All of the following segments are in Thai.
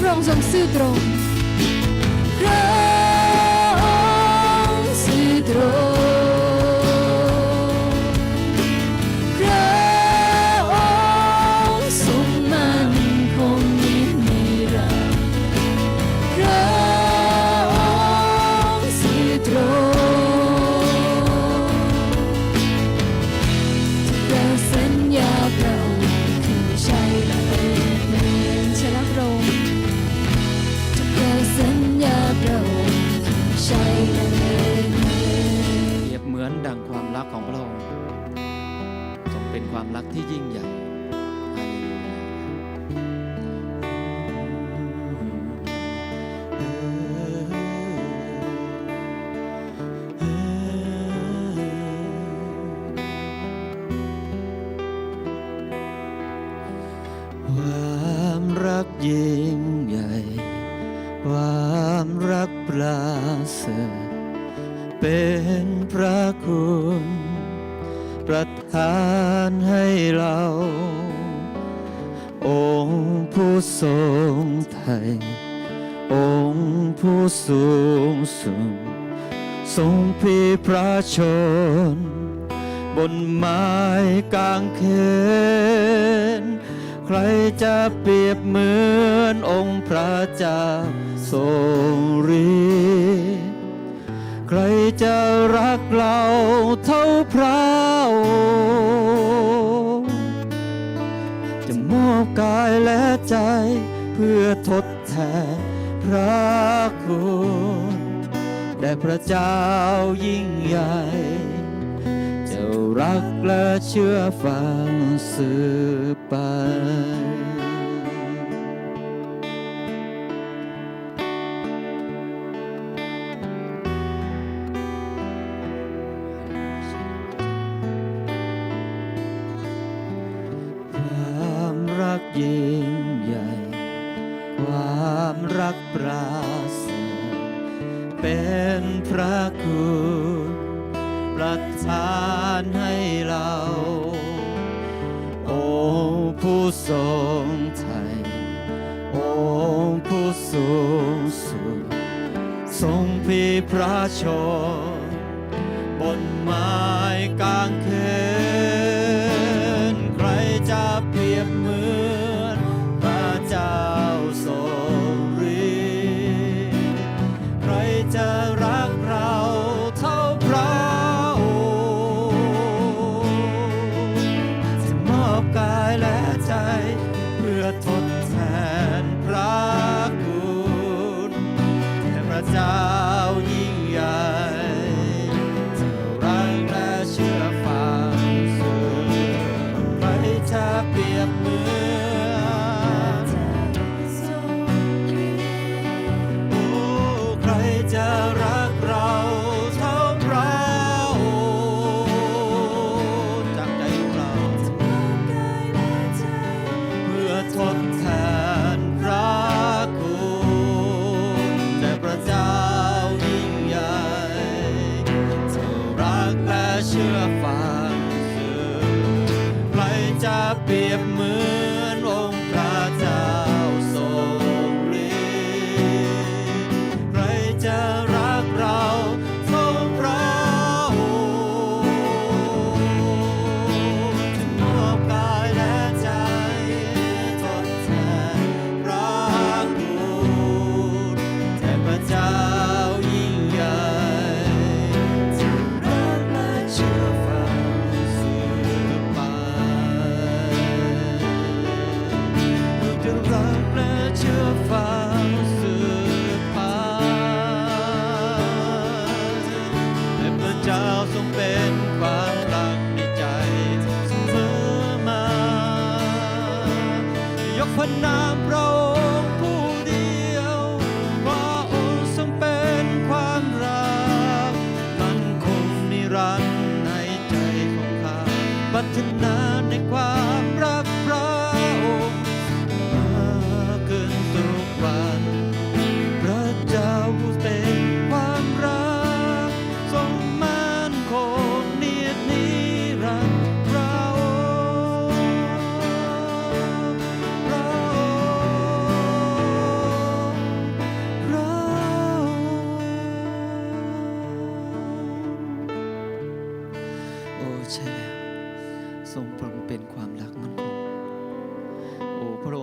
Frozen syndrom ความรักที่ยิ่งใหญ่ บนไม้กลางเขนใครจะเปรียบเหมือนองค์พระเจ้าทรงรีใครจะรักเราเท่าพระองค์จะมอบกายและใจเพื่อทดแทนพระคุณแด่พระเจ้ายิ่งใหญ่ รักและเชื่อฟังสืบไป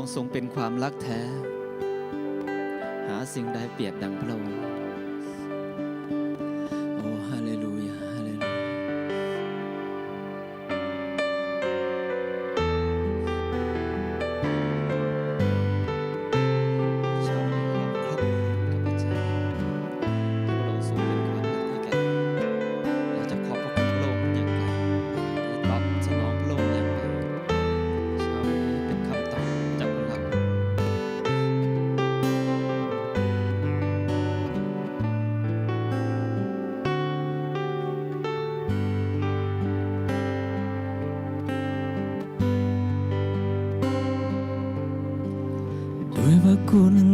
องค์ทรงเป็นความรักแท้ หาสิ่งใดเปรียบดังพระองค์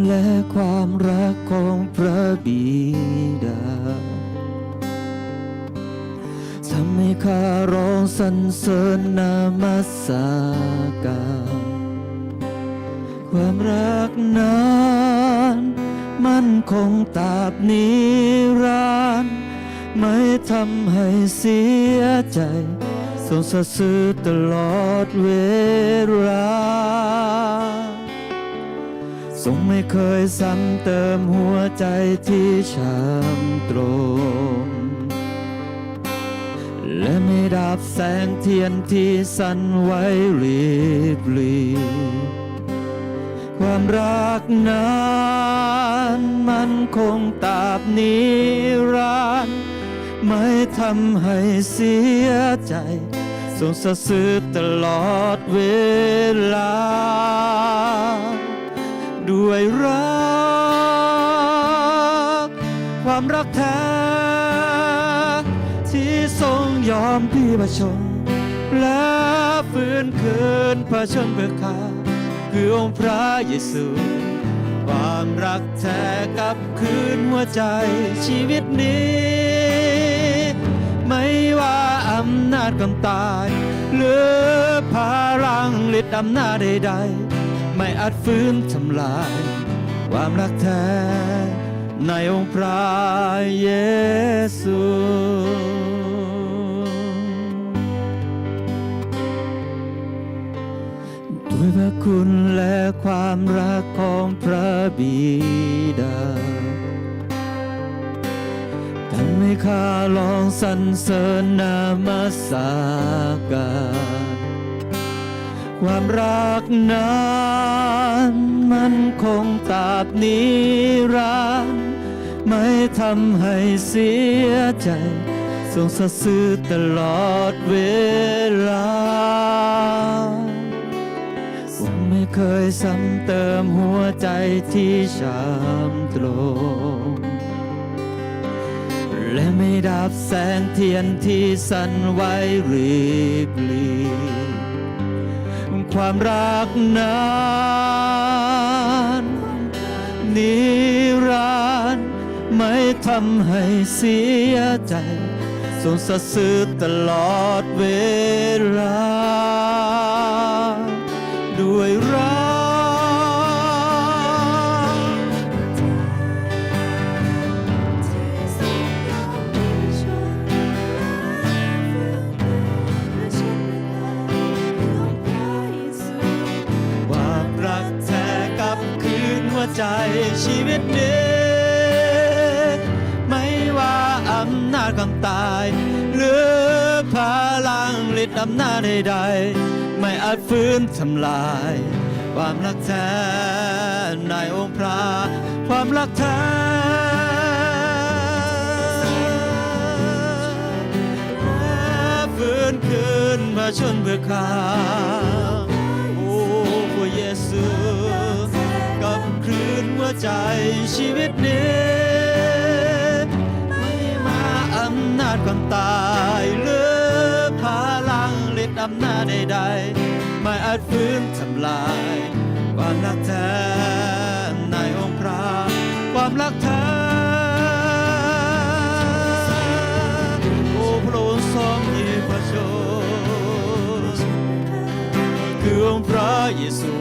และความรักของพระบิดาทำให้ข้าร้องสรรเสริญนามัสการความรักนั้นมันคงตาบนิรันดร์ไม่ทำให้เสียใจทรงสัตย์ซื่อตลอดเวลา ทรงไม่เคยซ้ำเติมหัวใจที่ช้ำตรงและไม่ดับแสงเทียนที่สั่นไหวรีบลีความรักนั้นมันคงตาบนิรันดร์ไม่ทำให้เสียใจทรงสัตย์ซื่อตลอดเวลา ด้วยรัก ความรักแท้ ที่ทรงยอมพี่ประชน และฟื้นคืนพระชนเพื่อขาคือองค์พระเยซู ความรักแท้กับคืนหัวใจชีวิตนี้ ไม่ว่าอำนาจกำตาย หรือพลังฤทธิ์อำนาจใดๆ ไม่อาจฟื้นทำลาย ความรักแท้ในองค์พระเยซูด้วยพระคุณและความรักของพระบิดาทำให้ข้าลองสรรเสริญนามสาการ ความรักนั้นมันคงตราบนิรันดร์ไม่ทำให้เสียใจทรงสัตย์ซื่อตลอดเวลาผมไม่เคยซ้ำเติมหัวใจที่ช้ำตรงและไม่ดับแสงเทียนที่สั่นไหวรีบลี ความรักนั้นนิรันดร์ไม่ทำให้เสียใจทรงสัตย์ซื่อตลอดเวลา ตาย หรือพลังฤทธิ์อำนาจใดๆไม่อาจฟื้นทำลาย ความรักแท้ในองค์พระ ความรักแท้ฟื้นคืนมาชนเพื่อข้าโอ้พระเยซูกับคืนหัวใจชีวิตนี้ำนาจความตายหรือพลังฤทธิ์อำนาจใดๆไม่อาจฟื้นทำลาย ความรักแท้ในองค์พระความรักแท้โอ้พระองค์ทรงมีพระชนคือองค์พระเยซู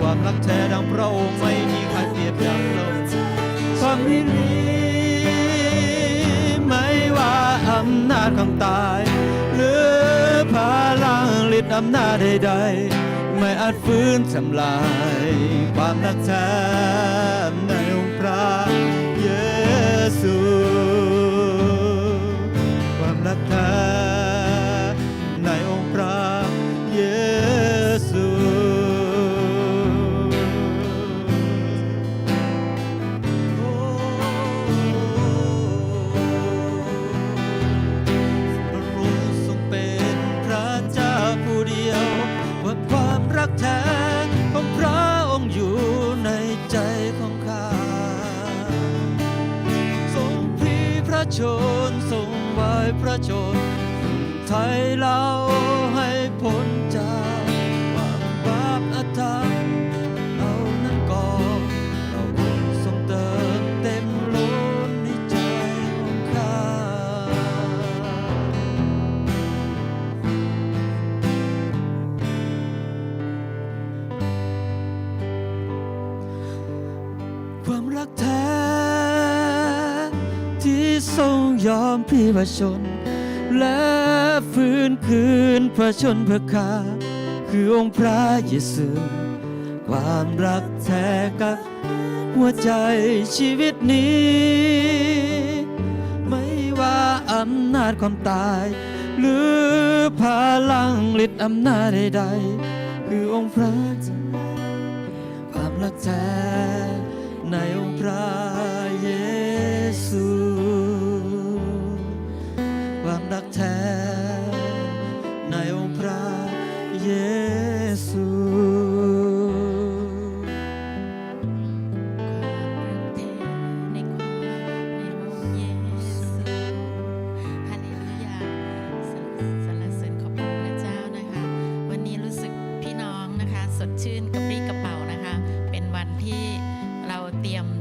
ความรักแท้ดังพระองค์ไม่มีใครเปรียบดังเราความนี้ จความตาย หรือพลังฤทธิ์อำนาจใดๆไม่อาจฟื้นทำลาย ความรักแท้ในองค์พระเยซู ชนทรงไว้พระชนไทยเราให้พ้น ยอมพรีพระชน และฟื้นคืนพระชนพื่อข้าคือองค์พระเยซู ความรักแท้กับหัวใจชีวิตนี้ ไม่ว่าอำนาจความตาย หรือพลังฤทธิ์อำนาจใดๆ คือองค์พระความรักแท้ในองค์พระ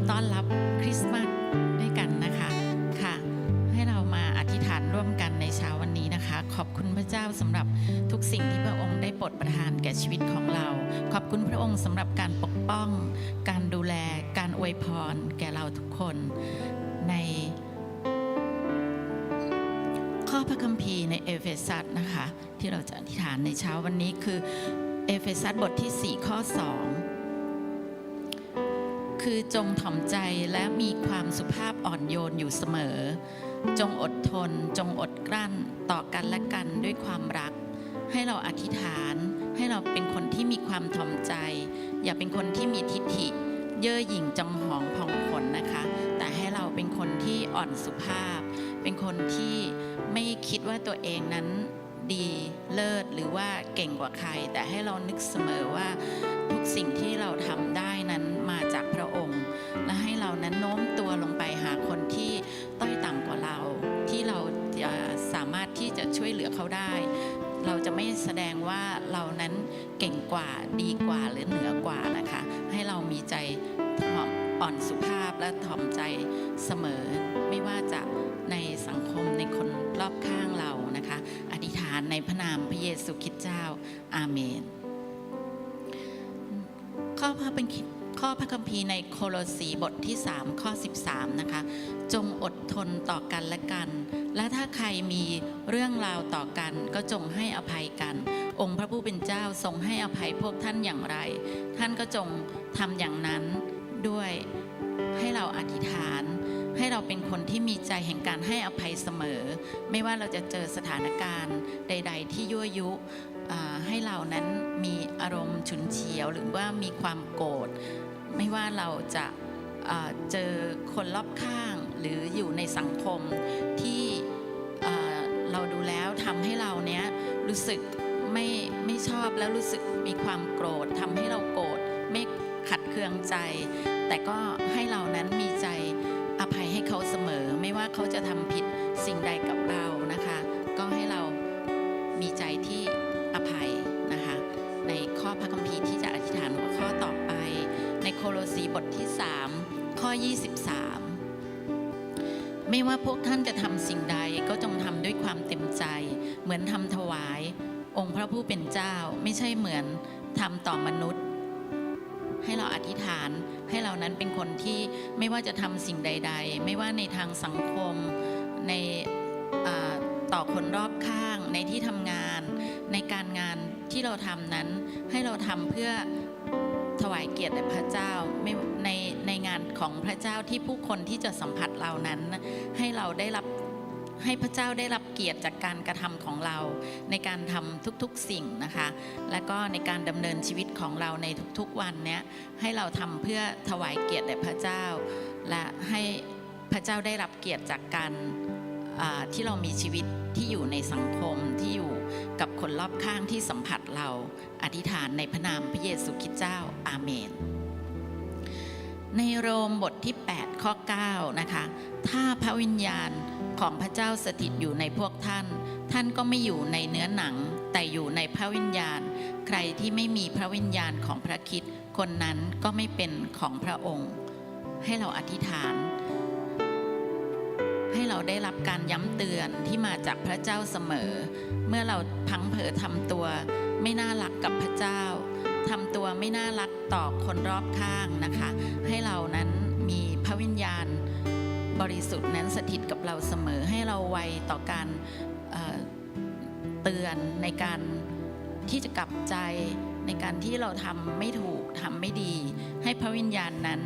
ต้อนรับคริสต์มาสด้วยกันนะคะค่ะ ให้เรามาอธิษฐานร่วมกันในเช้าวันนี้นะคะ ขอบคุณพระเจ้าสำหรับทุกสิ่งที่พระองค์ได้โปรดประทานแก่ชีวิตของเรา ขอบคุณพระองค์สำหรับการปกป้อง การดูแลการอวยพรแก่เราทุกคนในข้อพระคัมภีร์ในเอเฟซัสนะคะ ที่เราจะอธิษฐานในเช้าวันนี้คือเอเฟซัสบทที่ 4 ข้อ 2 คือจงถ่อมใจและมีความสุภาพอ่อนโยนอยู่เสมอ จงอดทน จงอดกลั้นต่อกันและกันด้วยความรัก ให้เราอธิษฐาน ให้เราเป็นคนที่มีความถ่อมใจ อย่าเป็นคนที่มีทิฐิ เย่อหยิ่งจองหองพองขนนะคะ แต่ให้เราเป็นคนที่อ่อนสุภาพ เป็นคนที่ไม่คิดว่าตัวเองนั้นดีเลิศหรือว่าเก่งกว่าใคร แต่ให้เรานึกเสมอว่าทุกสิ่งที่เราทำได้นั้น เขาได้ เราจะไม่แสดงว่าเรานั้นเก่งกว่าดีกว่าหรือเหนือกว่านะคะ ให้เรามีใจถ่อมอ่อนสุภาพและถ่อมใจเสมอ ไม่ว่าจะในสังคมในคนรอบข้างเรานะคะ อธิษฐานในพระนามพระเยซูคริสต์เจ้า อาเมนข้อพระเป็น ข้อพระคัมภีร์ในโคโลสีบทที่ 3 ข้อ 13 นะคะ จงอดทนต่อกันและกัน และถ้าใครมีเรื่องราวต่อกัน ก็จงให้อภัยกัน องค์พระผู้เป็นเจ้าทรงให้อภัยพวกท่านอย่างไร ท่านก็จงทำอย่างนั้นด้วยให้เราอธิษฐาน ให้เราเป็นคนที่มีใจแห่งการให้อภัยเสมอ ไม่ว่าเราจะเจอสถานการณ์ใด ๆ ที่ยั่วยุให้เรานั้นมีอารมณ์ฉุนเฉียวหรือว่ามีความโกรธ ไม่ว่าเราจะเจอคนรอบข้างหรืออยู่ในสังคมที่เราดูแล้วทำให้เราเนี้ยรู้สึกไม่ไม่ชอบแล้วรู้สึกมีความโกรธทำให้เราโกรธไม่ขัดเคืองใจ แต่ก็ให้เรานั้นมีใจอภัยให้เขาเสมอ ไม่ว่าเขาจะทำผิดสิ่งใดกับเรานะคะ ก็ให้เรามีใจที่อภัยนะคะในข้อพระคัมภีร์ที่จะ โคโลสีบทที่ 3 ข้อ 23 ไม่ว่าพวกท่านจะทำสิ่งใดก็จงทำด้วยความเต็มใจ เหมือนทำถวาย องค์พระผู้เป็นเจ้าไม่ใช่เหมือนทำต่อมนุษย์ ให้เราอธิษฐานให้เรานั้นเป็นคนที่ไม่ว่าจะทำสิ่งใด ๆ ไม่ว่าในทางสังคมในต่อคนรอบข้างในที่ทำงาน ในการงานที่เราทำนั้นให้เราทำเพื่อ ถวายเกียรติแด่พระเจ้าในในงานของพระเจ้าที่ผู้คนที่จะสัมผัสเรานั้น ให้เราได้รับให้พระเจ้าได้รับเกียรติจากการกระทำของเรา ในการทำทุกๆสิ่งนะคะ และก็ในการดำเนินชีวิตของเราในทุกๆวันเนี้ยให้เราทำเพื่อถวายเกียรติแด่พระเจ้า และให้พระเจ้าได้รับเกียรติจากการที่เรามีชีวิตที่อยู่ในสังคมที่อยู่ กับคนรอบข้างที่สัมผัสเราอธิษฐานในพระนามพระเยซูคริสต์เจ้าอาเมน ในโรมบทที่ 8 ข้อ 9 นะคะ ถ้าพระวิญญาณของพระเจ้าสถิตอยู่ในพวกท่าน ท่านก็ไม่อยู่ในเนื้อหนัง แต่อยู่ในพระวิญญาณ ใครที่ไม่มีพระวิญญาณของพระคิดคนนั้นก็ไม่เป็นของพระองค์ ให้เราอธิษฐาน ให้เราได้รับการย้ำเตือนที่มาจากพระเจ้าเสมอ เมื่อเราพังเผลอทำตัวไม่น่ารักกับพระเจ้าทำตัวไม่น่ารักต่อคนรอบข้างนะคะ ให้เรานั้นมีพระวิญญาณบริสุทธิ์นั้นสถิตกับเราเสมอให้เราไวต่อการเเตือนในการที่จะกลับใจในการที่เราทำไม่ถูกทำไม่ดี ให้พระวิญญาณนั้น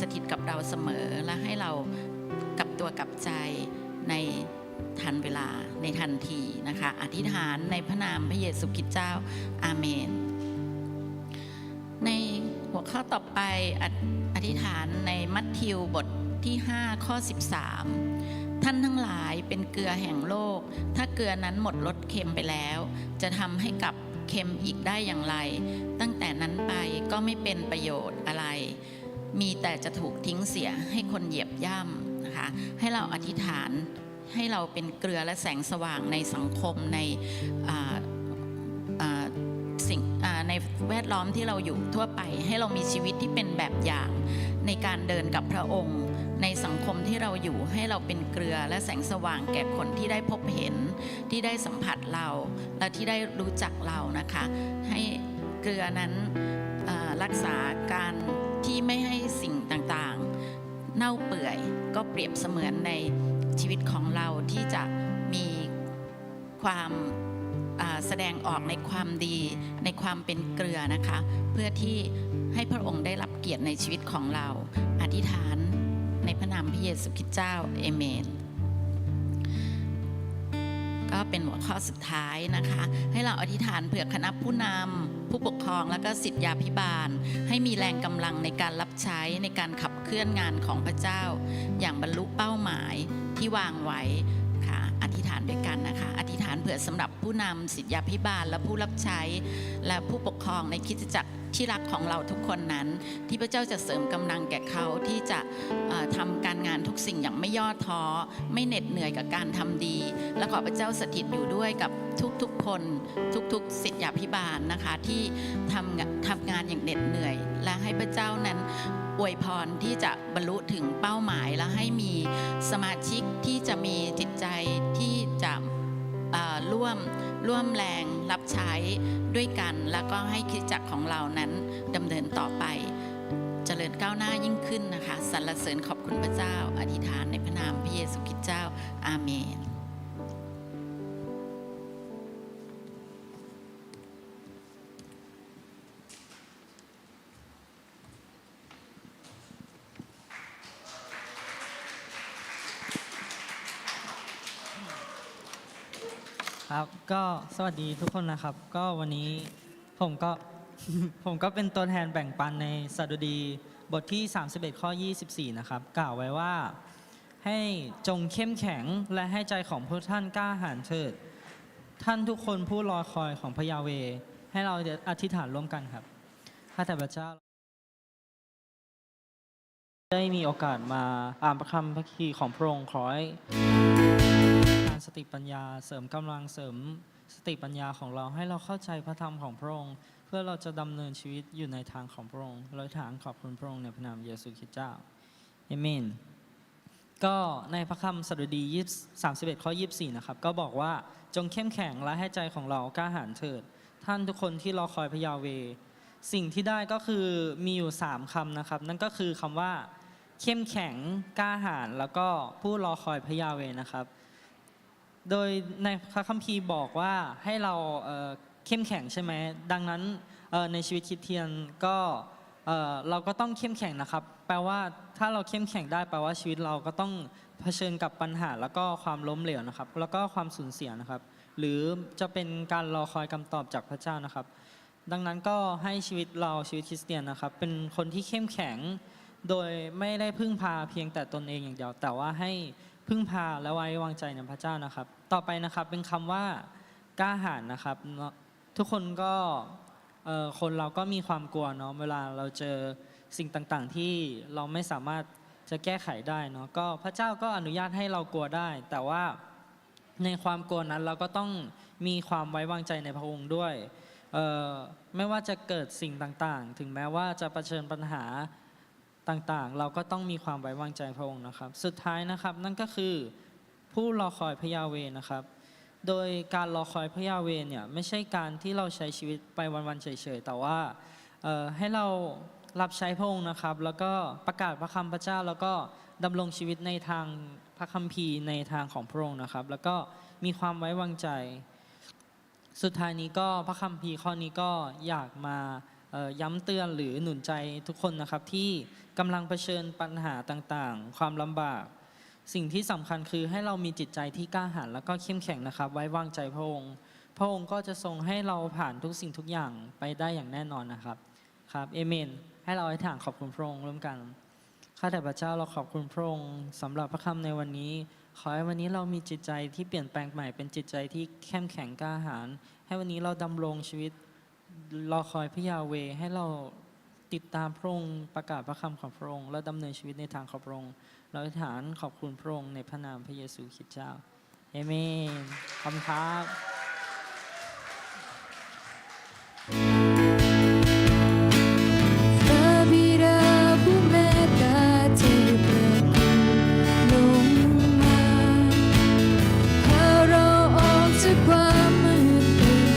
สถิตกับเราเสมอและให้เรา กับตัวกับใจในทันเวลาในทันทีนะคะ อธิษฐานในพระนามพระเยซูคริสต์เจ้าอาเมน ในหัวข้อต่อไปอธิษฐานในมัทธิวบทที่ 5 ข้อ 13 ท่านทั้งหลายเป็นเกลือแห่งโลก ถ้าเกลือนั้นหมดรสเค็มไปแล้ว จะทำให้กลับเค็มอีกได้อย่างไร ตั้งแต่นั้นไปก็ไม่เป็นประโยชน์อะไร มีแต่จะถูกทิ้งเสียให้คนเหยียบย่ำ ให้เราอธิษฐานให้เราเป็นเกลือและแสงสว่างในสังคมในอ่าอ่าสิ่งอ่าในแวดล้อมที่เราอยู่ทั่วไป ให้เรามีชีวิตที่เป็นแบบอย่างในการเดินกับพระองค์ ในสังคมที่เราอยู่ให้เราเป็นเกลือและแสงสว่างแก่คนที่ได้พบเห็นที่ได้สัมผัสเรา และที่ได้รู้จักเรานะคะ ให้เกลือนั้นอ่ารักษาการที่ไม่ให้สิ่งต่างๆ เน่าเปื่อย ก็เปรียบเสมือนในชีวิตของเราที่จะมีความแสดงออกในความดีในความเป็นเกลือนะคะ เพื่อที่ให้พระองค์ได้รับเกียรติในชีวิตของเรา อธิษฐานในพระนามพระเยซูคริสต์เจ้าเอเมน ก็เป็นหัวข้อสุดท้ายนะคะ ให้เราอธิษฐานเผื่อคณะผู้นำ ผู้ปกครองและก็สิทธยาพิบาล ให้มีแรงกำลังในการรับใช้ในการขับเคลื่อนงานของพระเจ้า อย่างบรรลุเป้าหมายที่วางไว้ค่ะอธิษฐานด้วยกันนะคะ อธิษฐานเผื่อสำหรับผู้นำสิทธยาพิบาลและผู้รับใช้ และผู้ปกครองในคิดจักร ที่รักของเราทุกคนนั้น ที่พระเจ้าจะเสริมกำลังแก่เขาที่จะเอ่อทำการงานทุกสิ่งอย่างไม่ย่อท้อ ไม่เหน็ดเหนื่อยกับการทำดี และขอพระเจ้าสถิตอยู่ด้วยกับทุกๆคนทุกๆสิทธยาพิบาลนะคะที่ทำทำงานอย่างเหน็ดเหนื่อย และให้พระเจ้านั้นอวยพรที่จะบรรลุถึงเป้าหมายและให้มีสมาชิกที่จะมีจิตใจที่จะ ร่วมร่วมแรงรับใช้ด้วยกัน แล้วก็ให้คิดจักรของเรานั้นดำเนินต่อไป เจริญก้าวหน้ายิ่งขึ้นนะคะสรรเสริญขอบคุณพระเจ้า อธิษฐานในพระนามพระเยซู ครับก็สวัสดีทุกคนนะครับ ก็วันนี้ผมก็ ผมก็เป็นตัวแทนแบ่งปันในสดุดีบทที่ 31 ข้อ 24 นะครับ กล่าวไว้ว่าให้จงเข้มแข็งและให้ใจของพวกท่านกล้าหาญเถิด ท่านทุกคนผู้รอคอยของพระยาเว ให้เราอธิษฐานร่วมกันครับข้าแต่พระเจ้า ได้มีโอกาสมาอ่านพระคำพระคีของพระองค์ขอให้ารสติปัญญา เสริมกำลังเสริมสติปัญญาของเราให้เราเข้าใจพระธรรมของพระองค์ เพื่อเราจะดำเนินชีวิตอยู่ในทางของพระองค์เราถางขอบคุณพระองค์ในพระนามเยซูคริสต์เจ้าเอเมนก็ในพระคำสดุดี31ข้อ24นะครับก็บอกว่าจงเข้มแข็งและให้ใจของเรากล้าหาญเถิด ท่านทุกคนที่รอคอยพระยาเว สิ่งที่ได้ก็คือมีอยู่ 3คำนะครับ นั่นก็คือคำว่า เข้มแข็งกล้าหาญแล้วก็ผู้รอคอยพระยาเวนะครับ โดยในพระคัมภีร์บอกว่าให้เราเข้มแข็งใช่ไหมดังนั้นในชีวิตคริดเตียนก็เราก็ต้องเข้มแข็งนะครับ แปลว่าถ้าเราเข้มแข็งได้แปลว่าชีวิตเราก็ต้องเผชิญกับปัญหาแล้วก็ความล้มเหลวนะครับ แล้วก็ความสูญเสียนะครับ หรือจะเป็นการรอคอยคำตอบจากพระเจ้านะครับ ดังนั้นก็ให้ชีวิตเราชีวิตคริสเตียนนะครับ เป็นคนที่เข้มแข็ง โดยไม่ได้พึ่งพาเพียงแต่ตนเองอย่างเดียว แต่ว่าให้พึ่งพาและไว้วางใจในพระเจ้านะครับ ต่อไปนะครับเป็นคำว่ากล้าหาญนะครับเนาะทุกคนก็เอ่อคนเราก็มีความกลัวเนาะเวลาเราเจอสิ่งต่างๆ ที่เราไม่สามารถจะแก้ไขได้เนาะก็พระเจ้าก็อนุญาตให้เรากลัวได้ แต่ว่าในความกลัวนั้นเราก็ต้องมีความไว้วางใจในพระองค์ด้วยเอ่อไม่ว่าจะเกิดสิ่งต่างๆ ถึงแม้ว่าจะะเผชิญปัญหาต่างๆ เราก็ต้องมีความไว้วางใจพระองค์นะครับ สุดท้ายนะครับนั่นก็คือ ผู้รอคอยพระยาเวนะครับ โดยการรอคอยพระยาเวเนี่ยไม่ใช่การที่เราใช้ชีวิตไปวันๆเฉยๆ แต่ว่าให้เรารับใช้พระองค์นะครับ แล้วก็ประกาศพระคำพระเจ้า แล้วก็ดำรงชีวิตในทางพระคัมภีร์ในทางของพระองค์นะครับ แล้วก็มีความไว้วางใจ สุดท้ายนี้ก็พระคัมภีร์ข้อนี้ก็อยากมาย้ำเตือนหรือหนุนใจทุกคนนะครับที่กำลังเผชิญปัญหาต่างๆ ความลำบาก สิ่งที่สำคัญคือให้เรามีจิตใจที่กล้าหาญแล้วก็เข้มแข็งนะครับ ไว้วางใจพระองค์ พระองค์ก็จะทรงให้เราผ่านทุกสิ่งทุกอย่างไปได้อย่างแน่นอนนะครับครับเอเมน ให้เราอธิษฐานขอบคุณพระองค์ร่วมกันข้าแต่พระเจ้าเราขอบคุณพระองค์สำหรับพระคำในวันนี้ ขอให้วันนี้เรามีจิตใจที่เปลี่ยนแปลงใหม่เป็นจิตใจที่เข้มแข็งกล้าหาญให้วันนี้เราดำรงชีวิตรอคอยพระยาเวให้เราติดตามพระองค์ประกาศพระคำของพระองค์และดำเนินชีวิตในทางของพระองค์ เราอธิษฐานขอบคุณพระองค์ในพระนามพระเยซูคริสต์เจ้าเอเมนขอบคุณครับ